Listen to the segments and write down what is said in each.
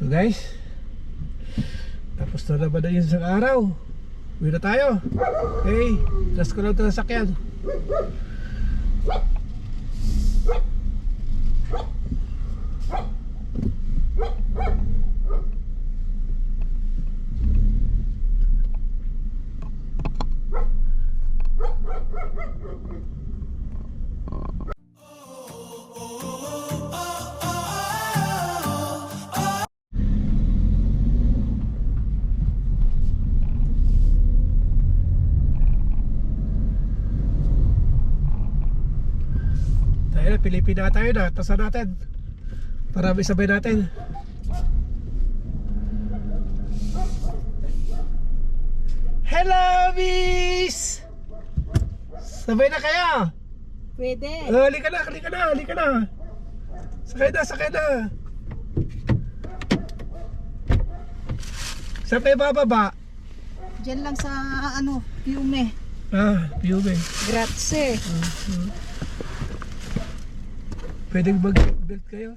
So guys, tapos na na yung isang araw. Uwi na tayo. Okay, last ko lang ito sa Pilipina tayo na. Tasan natin. Para may sabay natin. Hello, miss! Sabay na kayo? Pwede. Oh, halika na, halika na, halika na. Sakay na, sakay na. Saan kayo bababa? Diyan lang sa ano, Piume. Ah, Piume. Grazie. Pwedeng mag-belt kayo?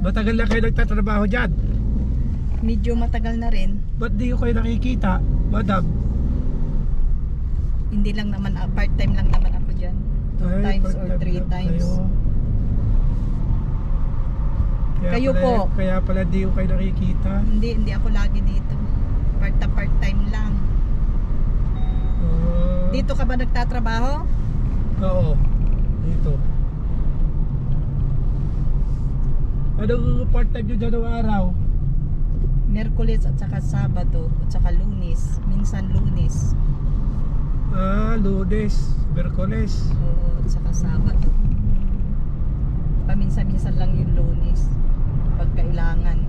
Matagal na kayo nagtatrabaho dyan. Medyo matagal na rin. Ba't di ko kayo nakikita, madam? Hindi lang naman, ah, part-time lang naman ako dyan. Two Ay, times or three times. kayo. Kaya Kayo pala, po. Kaya pala di ko kayo nakikita. Hindi, hindi ako lagi dito. Part na part-time lang. Ah, Dito ka ba nagtatrabaho? Oo. Dito. Anong part-time nyo dyan araw? Merkulis at saka Sabado at saka Lunes. Minsan Lunes. Ah, lunes, Merkoles. Oo, at saka Sabado. Paminsan-minsan lang yung Lunes. Pag kailangan.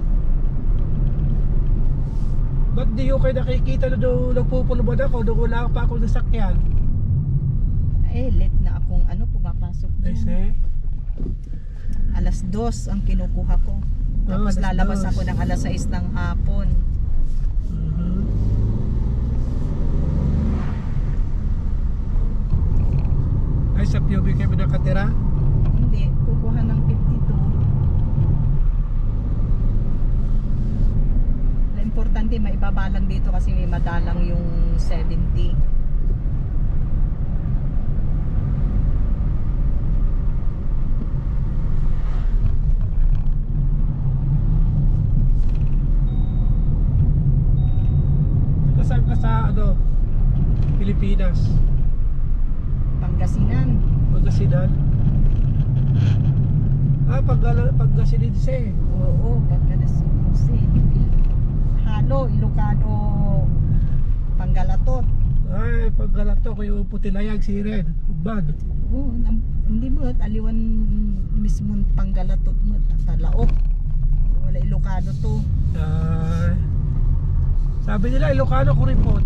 Ba't di ko kayo nakikita na doon nagpupulubad ako nung wala pa ako nasakyan? Eh, late na akong ano, pumapasok dyan. se? Alas dos ang kinukuha ko. Ah, Tapos alas lalabas dos. ako ng alas 6 ng hapon. Mhm. Ay, sa PUB kayo nakatira? Hindi, kukuha ng 52. Na importante, maibabalang dito kasi may madalang yung 70. Kasaan ka sa, ano, Pilipinas? Pangasinan. Pagkasinan? Ah, pag, Pagkasinidse. Oo, Pagkasinan. Halo, Ilocano, Panggalatot. Ay, pag galato ko yung putilayag si Red. Bad. Oo, nam- hindi mo at aliwan mismo Panggalatot mo at Talaok. Wala Ilocano to. Ay. sabi nila, Ilocano kuripot.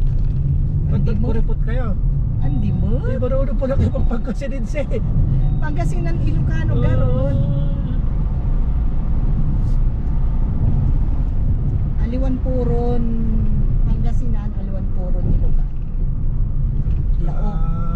Hindi mo. kuripot kayo? Andi mo? Di ba nauna po lang kayo pagkasinidse? Pangasinan Ilocano garon. Aliwan puron Pangasinan, aliwan puron Ilocano. Laok.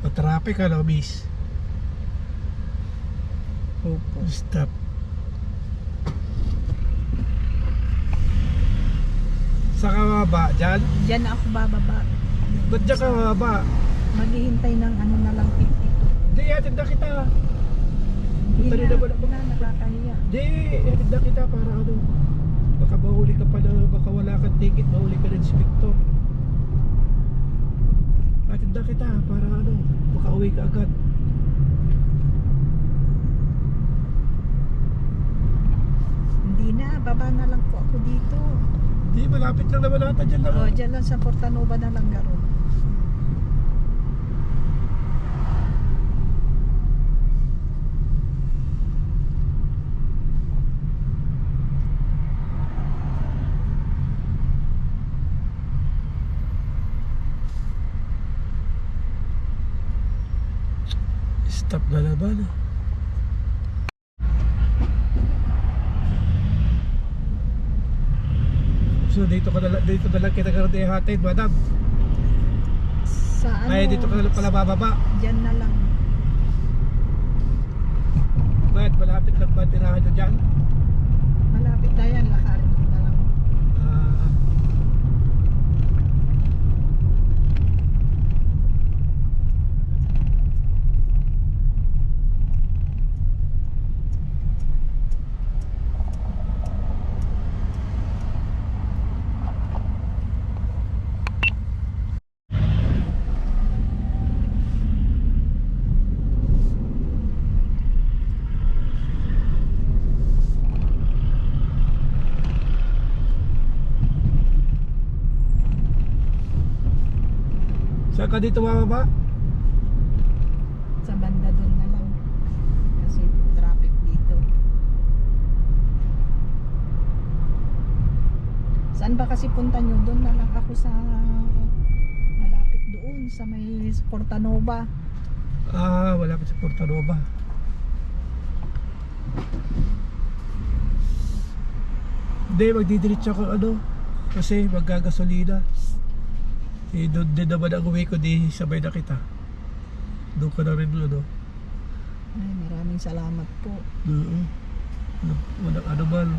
Matraffic ano, miss? Opo. Stop. Sa kababa, dyan? Diyan ako bababa. Ba't dyan ka kababa? Maghihintay ng ano na lang 52. Di, atid na kita. Hindi Tali na, ba na- na, nakakahiya. Di, atid na kita para ano. Baka mahuli ka pala, baka wala kang ticket, mahuli ka rin si Victor. Atid na kita para ano, baka uwi ka agad. Hindi na, baba na lang po ako dito. Di, malapit lang naman ata dyan lang. Oh, diyan lang sa Portanova na lang garo. Stop na naman. So dito ka na lang, dito na lang kita karate hatid, madam. Sa ano? Ay, dito ka na lang pala bababa. Diyan na lang. Bakit malapit lang ba tirahan nyo dyan? Malapit na yan, lakarin ko na lang. Ah, saan ka dito bababa? Sa banda doon na lang. Kasi traffic dito. Saan ba kasi punta nyo? Doon na lang ako sa malapit doon sa may Portanova. Ah, wala ka sa Porta Nova. Hindi, magdidiretso ako ano. Kasi magkagasolina. Eh, doon din naman ang uwi ko, di sabay na kita. Doon ka na rin ano. Ay, maraming salamat po. Oo. Ano, walang ano man.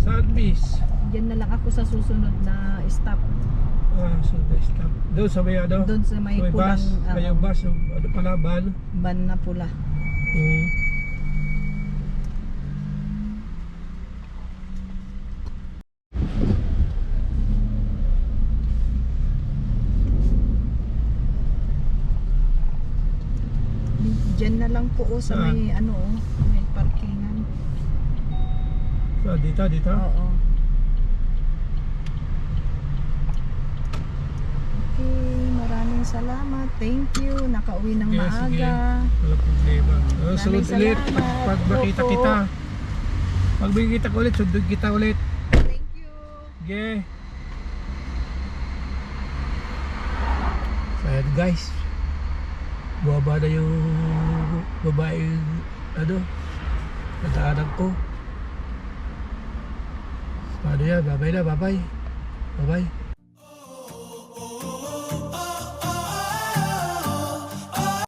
Saan, miss? Ako sa susunod na stop. Ah, so na stop. Doon sa may ano? Doon sa may may pulang bus. ah, May bus, ano pala, van. van na pula. Oo. Diyan na lang po oh, sa Saan? may ano oh, may parkingan. So, dito, dito. Oo. Okay, maraming salamat. Thank you. Nakauwi ng Sige, maaga. sige. Wala problema. Uh, Maraming sunod ulit. Pag, pag makita Opo. kita. Pag makikita ko ulit, sundod kita ulit. Thank you. Sige. So, ayan guys. Buwaba na yung babaeng ano, nataanan ko. Paano yan? Babay na, babay. Babay.